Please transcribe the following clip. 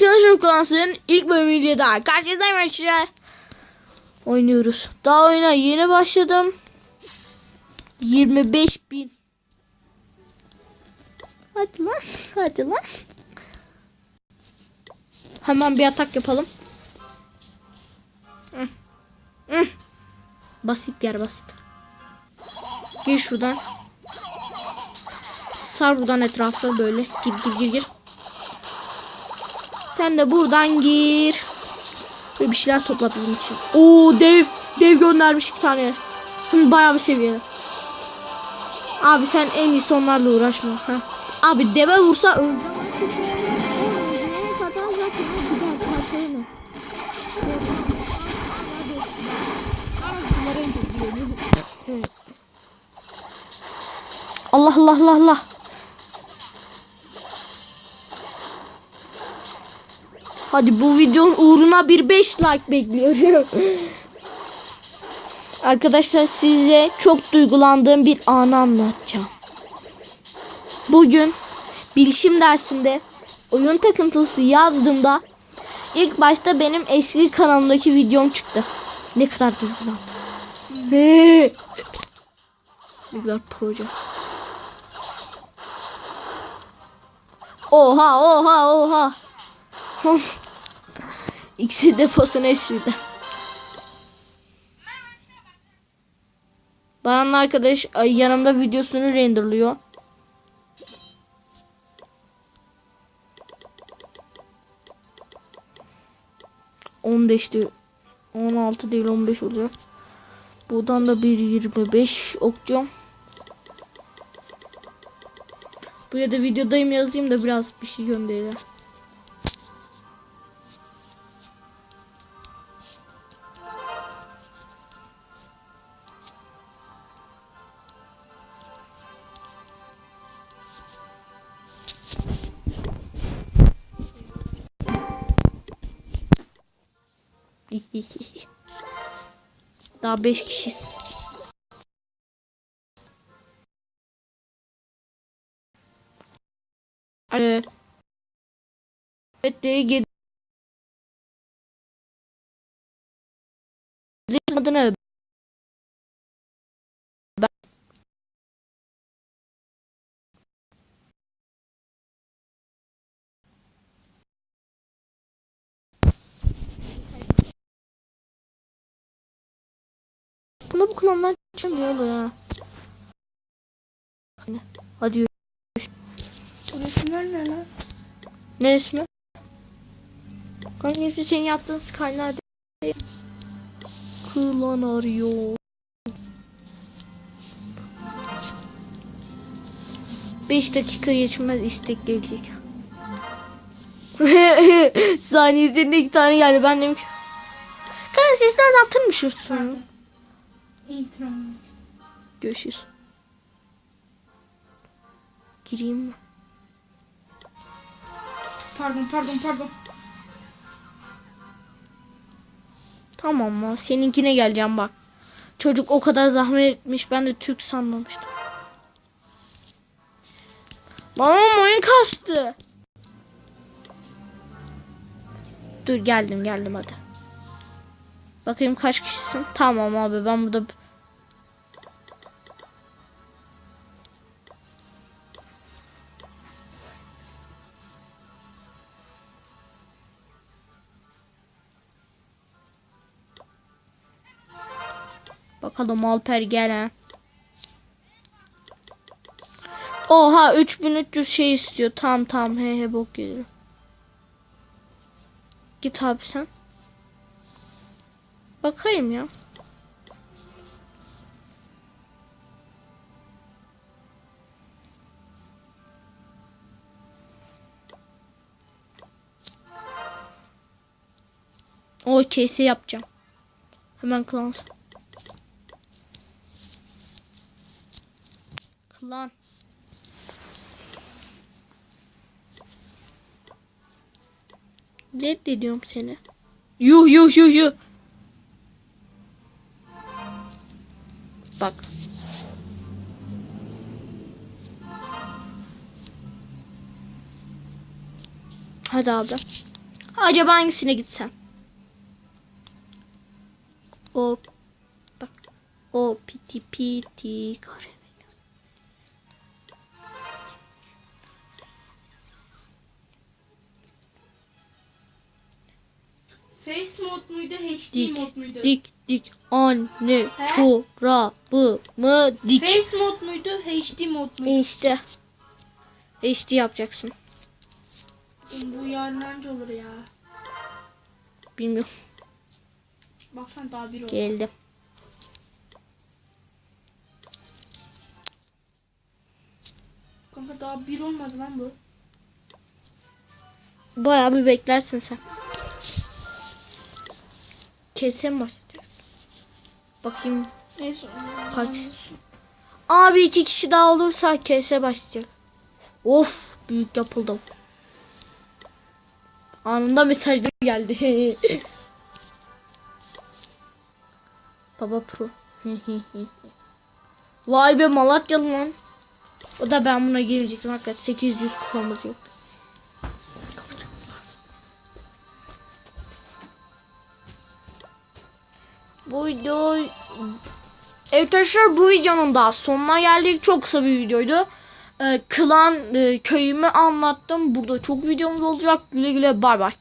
of Clans'ın ilk bölümüyle daha karşınızdayım arkadaşlar. Oynuyoruz. Daha oyuna yeni başladım. 25 bin. Hadi lan. Hadi lan. Hemen bir atak yapalım. Basit yer basit. Gir şuradan. Sar buradan etrafı böyle. Gir gir gir gir. Sen de buradan gir. Böyle bir şeyler topla bizim için. Oo dev dev göndermiş iki tane. Hı, Bayağı bir seviye. Abi sen en iyisi onlarla uğraşma. Ha. Abi deve vursa öleceğim. Allah Allah Allah Allah. Hadi bu videonun uğruna bir 5 like bekliyorum. Arkadaşlar size çok duygulandığım bir anı anlatacağım. Bugün bilişim dersinde oyun takıntısı yazdığımda ilk başta benim eski kanalımdaki videom çıktı. Ne kadar duygulandım. Ne? Ne kadar proje. Oha oha oha. İkisi deposuna esirdi. Baran'ın arkadaş yanımda videosunu renderlıyor. On beş değil. On altı değil on beş olacak. Buradan da bir yirmi beş okuyacağım. Buraya da videodayım yazayım da biraz bir şey göndereceğim. Daha 5 kişiyiz. Ee, Evet Buna bu klanlar açamıyor ya. Hadi yürü. Resimler ne lan? Ne ismi? Kanka hepsi senin yaptığın Skyler değil. Klan arıyor. Beş dakika geçmez istek gelecek. Saniyesinde iki tane geldi. Ben dedim ki. Kanka sesini azaltır mı şu sonu? İtiram. Görüşürüz. Gireyim mi? Pardon pardon pardon. Tamam mı? Seninkine geleceğim bak. Çocuk o kadar zahmet etmiş. Ben de Türk sanmamıştım. Babam oyun kastı. Dur geldim geldim hadi. Bakayım kaç kişisin. Tamam abi ben burada Bakalım Alper gel ha. Oha 3300 şey istiyor. Tamam tamam he he bok geliyor. Git abi sen. Bakayım ya. O kese yapacağım. Hemen klan. Klan. Reddediyorum seni. Yuh yuh yuh yuh. Bak. Hadi abi. Acaba hangisine gitsem? O bak. O piti piti kare. Face mod muydu, HD Dik mod muydu? dik dik anne He? çorabımı dik. Face mod muydu, HD mod muydu? İşte. HD yapacaksın. Bu yarın olur ya. Bilmiyorum. Baksana daha bir oldu. Geldi. Kanka daha bir olmadı lan bu. Bayağı bir beklersin sen. Kesin başlayacaksın. Bakayım. Neyse. Kaç? Abi iki kişi daha olursa kese başlayacak. Of büyük yapıldım. Anında mesaj geldi. Baba Pro. Vay be Malatyalı lan. O da ben buna girecektim hakikaten 800 kupamız yok. Bu video Evet arkadaşlar bu videonun da sonuna geldik. Çok kısa bir videoydu. Ee, klan e, köyümü anlattım. Burada çok videomuz olacak. Güle güle bay bay.